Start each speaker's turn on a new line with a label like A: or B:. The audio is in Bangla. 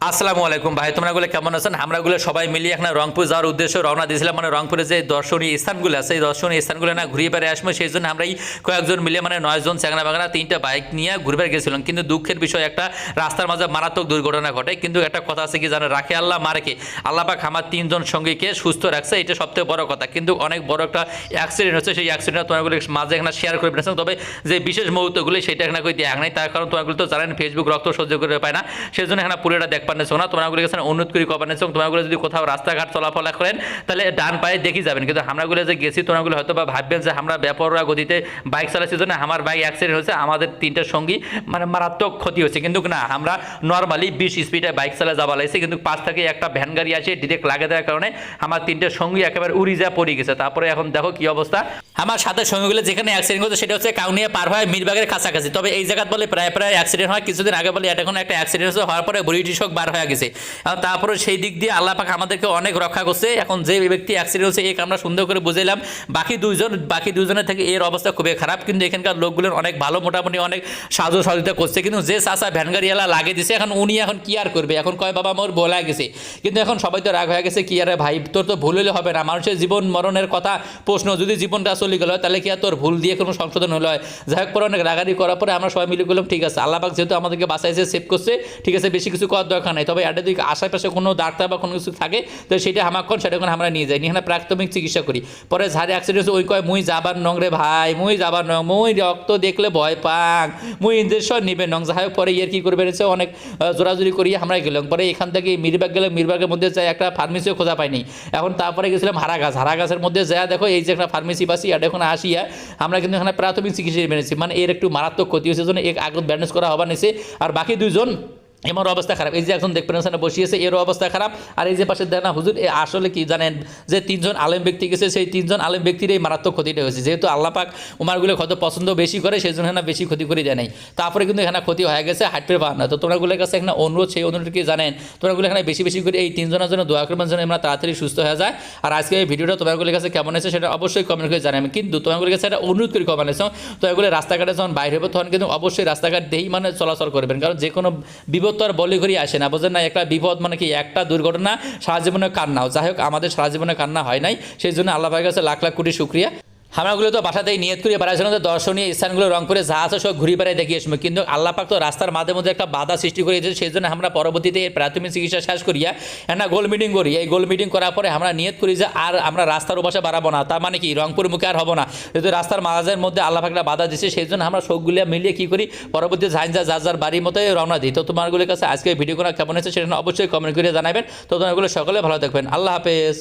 A: আসসালামু আলাইকুম ভাই, তোমরাগুলো কেমন আছেন? আমরাগুলো সবাই মিলিয়ে এখন রংপুর যাওয়ার উদ্দেশ্যে রওনা দিয়েছিলাম। মানে রংপুরে যে দর্শনীয় স্থানগুলো আছে, এই দর্শনীয় স্থানগুলো না ঘুরিয়ে বেড়ে আসব। সেই জন্য আমরা এই কয়েকজন মিলে মানে নয়জন চ্যাংরা বাগানা তিনটা বাইক নিয়ে ঘুরে বেড়ে গেছিলাম। কিন্তু দুঃখের বিষয়, একটা রাস্তার মাঝে মারাত্মক দুর্ঘটনা ঘটে। কিন্তু একটা কথা আছে কি জানে রাখে আল্লাহ মারেকে আল্লাহ পাক আমার তিনজন সঙ্গীকে সুস্থ রাখছে, এটা সবথেকে বড় কথা। কিন্তু অনেক বড় একটা অ্যাক্সিডেন্ট হচ্ছে, সেই অ্যাক্সিডেন্ট তোমাগুলো মাঝে এখানে শেয়ার করে পেরেছেন তবে যে বিশেষ মুহূর্তগুলি, সেটা এখানে কই দেখ নাই। তার কারণ তোমাগুলো তো জানেন ফেসবুক রক্ত সহ্য করে পায় না। সেই জন্য এখানে পুরোটা দেখ পানেছো না তোমাগুলো কাছে অনুরোধ করি কবার নেছো তোমাগুলো যদি কোথাও রাস্তাঘাট চলাফলা করেন, তাহলে ডান পায়ে দেখি যাবেন। কিন্তু আমরাগুলো যে গেছি তোমাগুলো হয়তো বা ভাববেন যে আমরা ব্যাপাররা গতিতে বাইক চালাচ্ছি জন্য আমার বাইক অ্যাক্সিডেন্ট হয়েছে, আমাদের তিনটার সঙ্গী মানে মারাত্মক ক্ষতি হয়েছে। কিন্তু না, আমরা নর্মালি বিশ স্পিডে বাইক চালা যাওয়া লাগছে, কিন্তু পাশ থেকে একটা ভ্যান গাড়ি আসে ডিরেক্ট লাগে দেওয়ার কারণে আমার তিনটার সঙ্গী একেবারে উড়ি যা পড়ে গেছে। তারপরে এখন দেখো কি অবস্থা। আমার সাথে সঙ্গীগুলো যেখানে অ্যাক্সিডেন্ট হচ্ছে সেটা হচ্ছে কাউনিয়া পার হয় মিরবাগের কাছাকাছি। তবে এই জায়গা বলে প্রায় প্রায় অ্যাক্সিডেন্ট হয়। কিছুদিন আগে বলে, এটা কোনো একটা অ্যাক্সিডেন্ট হওয়ার পরে ব্রিটিশ হোক বার হয়ে গেছে। আর তারপরে সেই দিক দিয়ে আল্লাহ পাক আমাদেরকে অনেক রক্ষা করছে। এখন যে ব্যক্তি অ্যাক্সিডেন্ট হয়েছে, এক আমরা সুন্দর করে বুঝাইলাম। বাকি দুইজন, বাকি দুজনের থেকে এর অবস্থা খুবই খারাপ। কিন্তু এখানকার লোকগুলোর অনেক ভালো, মোটামুটি অনেক সাহায্য সহযোগিতা করছে। কিন্তু যে চাষা ভ্যান গাড়িওয়ালা লাগে দিছে, এখন উনি এখন কি আর করবে? এখন কয়, বাবা, মোর বলা গেছে। কিন্তু এখন সবাই তো রাগ হয়ে গেছে, কি আরে ভাই, তোর তো ভুল হলে হবে না। মানুষের জীবন মরণের কথা প্রশ্ন, যদি জীবনটা চলে গেল, তাহলে কি আর তোর ভুল দিয়ে কোনো সংশোধন হলো? হয় যাই হোক, পরে অনেক রাগারি করার পরে আমরা সবাই মিলে বললাম, ঠিক আছে আল্লাহবাক যেহেতু আমাদেরকে বাসায় এসে সেভ করছে, ঠিক আছে, বেশি কিছু করার দরকার নাই। তবে এটা দিকে আশেপাশে কোনো ডাক্তার বা কোনো কিছু থাকে, তো সেটা আমাক্ষণ সেটা আমরা নিয়ে যাই। নিয়ে প্রাথমিক চিকিৎসা করি। পরে ঝাড়ে অ্যাক্সিডেন্ট ওই কয়, মুই যাবার নং রে ভাই, মুই যাবার নং, মুই রক্ত দেখলে ভয় পাং, মুই ইঞ্জেকশন নিবে নং। যাই হোক, পরে ইয়ের কি করবে রয়েছে অনেক জোরাজুরি করিয়ে আমরা গেলাম। পরে এখান থেকে মিরবাগ গেলাম, মিরবাগের মধ্যে যাই, একটা ফার্মেসিও খোঁজা পাইনি। এখন তারপরে গেছিলাম হারাগাছ। হারাগাছের মধ্যে যা দেখো এই যে একটা ফার্মেসি পাশি এটা এখন আসিয়া আমরা কিন্তু এখানে প্রাথমিক চিকিৎসা বেড়েছি। মানে এর একটু মারাত্মক ক্ষতি হয়েছে জন্য এক আগত ব্যান্ডেজ করা হবার নিছে আর বাকি দুইজন এমন অবস্থা খারাপ। এই যে এখন দেখবেন ওখানে বসিয়েছে এরও অবস্থা খারাপ। আর এই যে পাশে দেয় না, হুজুর, এ আসলে কি জানেন, যে তিনজন আলেম ব্যক্তি গেছে, সেই তিনজন আলেম ব্যক্তির এই মারাত্মক ক্ষতিটা হয়েছে। যেহেতু আল্লাহ পাক উমারগুলো কত পছন্দ বেশি করে, সেই জন্য বেশি ক্ষতি করে দেয় নাই। তারপরে কিন্তু এখানে ক্ষতি হয়ে গেছে হাইটের পাওয়ার না। তো তোমরাগুলোর কাছে এখানে অনুরোধ, সেই অনুরোধ কি জানেন, তোমরাগুলো এখানে বেশি বেশি করে এই তিনজনের জন্য দোয়া করবেন যেন আমরা তাড়াতাড়ি সুস্থ হয়ে যায়। আর আজকে এই ভিডিওটা তোমাগুলোর কাছে কেমন আছে সেটা অবশ্যই কমেন্ট করে জানাবেন। কিন্তু তোমাগুলোর কাছে একটা অনুরোধ করে কমেন্ট আছে তো রাস্তাঘাটে যখন বাইরে হবে তখন কিন্তু অবশ্যই রাস্তাঘাট দেই মানে চলাচল করবেন। কারণ যে কোনো বিপদ তো আর বলে ঘুরিয়ে আসে না। বোঝেন না, একটা বিপদ মানে কি? একটা দুর্ঘটনা, সারা জীবনে কান্না যাই হোক, আমাদের সারা জীবনে কান্না হয় নাই। সেই জন্য আল্লাহ কাছে লাখ লাখ কোটি শুক্রিয়া। আমরাগুলো তো বাসাতেই নিয়ত করে বেড়াচ্ছিলাম যে দর্শনীয় স্থানগুলো রংপুরে যা আছে সব ঘুরে বেড়ায় দেখিয়ে আসব। কিন্তু আল্লাহ পাক তো রাস্তার মাঝে মধ্যে একটা বাধা সৃষ্টি করে দিয়েছে সেই জন্য আমরা পরবর্তীতে এর প্রাথমিক চিকিৎসা শেষ করিয়া একটা গোল মিটিং করি। এই গোল মিটিং করার পরে আমরা নিয়ত করি যে আর আমরা রাস্তার উপাসে বাড়াবো না, তার মানে কি, রংপুর মুখে আর হব না। যেহেতু রাস্তার মাঝের মধ্যে আল্লাহ পাকটা বাধা দিচ্ছে সেই জন্য আমরা সবগুলো মিলিয়ে কী করি পরবর্তী ঝাইন যা যার যার বাড়ির মতোই রওনা দিই। তো তোমারগুলোর কাছে আজকে ভিডিও করা কেমন হয়েছে, সেটা অবশ্যই কমেন্ট করে জানাবেন তো তোমারগুলো সকলে ভালো থাকবেন। আল্লাহ হাফেজ।